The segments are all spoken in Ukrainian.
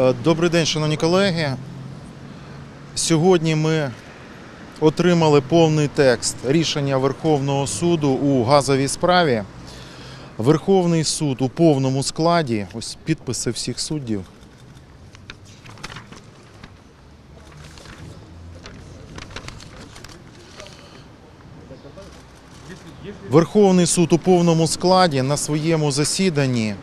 Е, Добрий день, шановні колеги. Сьогодні ми отримали повний текст рішення Верховного суду у газовій справі. Верховний суд у повному складі, ось підписи всіх суддів. Верховний суд у повному складі на своєму засіданні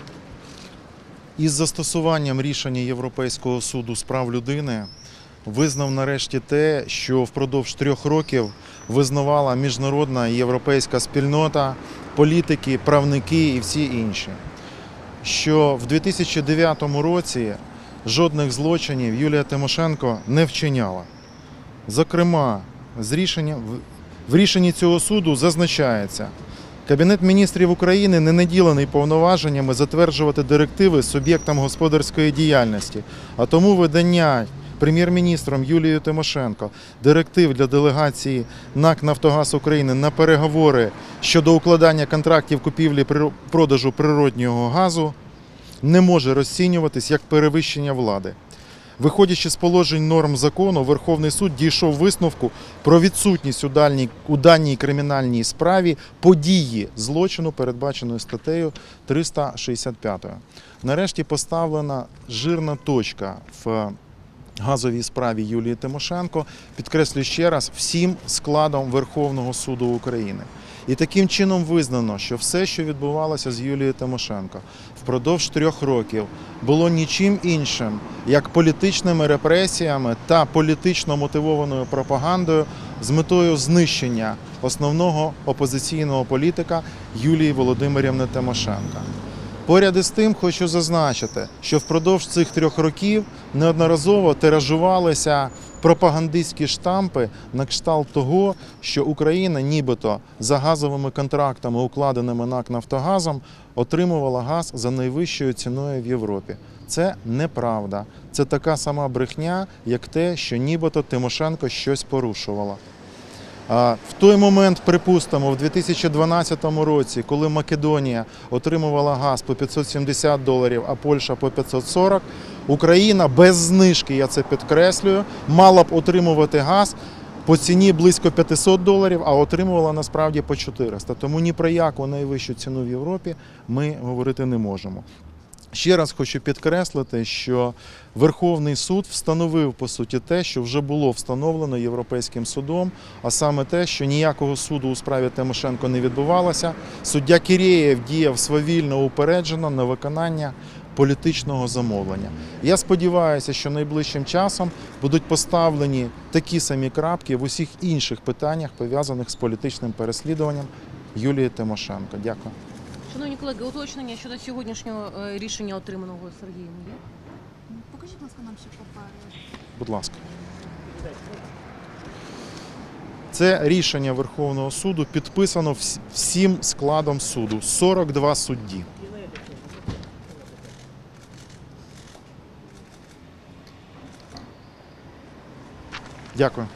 із застосуванням рішення Європейського суду з прав людини визнав нарешті те, що впродовж трьох років визнавала міжнародна європейська спільнота, політики, правники і всі інші. Що в 2009 році жодних злочинів Юлія Тимошенко не вчиняла. Зокрема, з рішення, в рішенні цього суду зазначається, Кабінет міністрів України не наділений повноваженнями затверджувати директиви суб'єктам господарської діяльності, а тому видання прем'єр-міністром Юлією Тимошенко директив для делегації НАК Нафтогаз України на переговори щодо укладання контрактів купівлі продажу природнього газу не може розцінюватись як перевищення влади. Виходячи з положень норм закону, Верховний суд дійшов висновку про відсутність у, дальній, у даній кримінальній справі події злочину, передбаченої статтею 365. Нарешті поставлена жирна точка в газовій справі Юлії Тимошенко. Підкреслюю ще раз всім складом Верховного суду України. І таким чином визнано, що все, що відбувалося з Юлією Тимошенко впродовж трьох років, було нічим іншим, як політичними репресіями та політично мотивованою пропагандою з метою знищення основного опозиційного політика Юлії Володимирівни Тимошенка. Поряд із тим хочу зазначити, що впродовж цих трьох років неодноразово тиражувалися пропагандистські штампи на кшталт того, що Україна, нібито за газовими контрактами, укладеними НАК Нафтогазом, отримувала газ за найвищою ціною в Європі. Це неправда. Це така сама брехня, як те, що нібито Тимошенко щось порушувала. В той момент, припустимо, в 2012 році, коли Македонія отримувала газ по 570 доларів, а Польща по 540, Україна без знижки, я це підкреслюю, мала б отримувати газ по ціні близько 500 доларів, а отримувала насправді по 400. Тому ні про яку найвищу ціну в Європі ми говорити не можемо. Ще раз хочу підкреслити, що Верховний суд встановив по суті те, що вже було встановлено Європейським судом, а саме те, що ніякого суду у справі Тимошенко не відбувалося. Суддя Кірєєв діяв свавільно упереджено на виконання політичного замовлення. Я сподіваюся, що найближчим часом будуть поставлені такі самі крапки в усіх інших питаннях, пов'язаних з політичним переслідуванням Юлії Тимошенко. Дякую. Шановні колеги, уточнення щодо сьогоднішнього е, рішення отриманого Сергієм є? Покажіть, будь ласка, нам ще папери. Будь ласка. Це рішення Верховного суду підписано всім складом суду 42 судді. Дякую.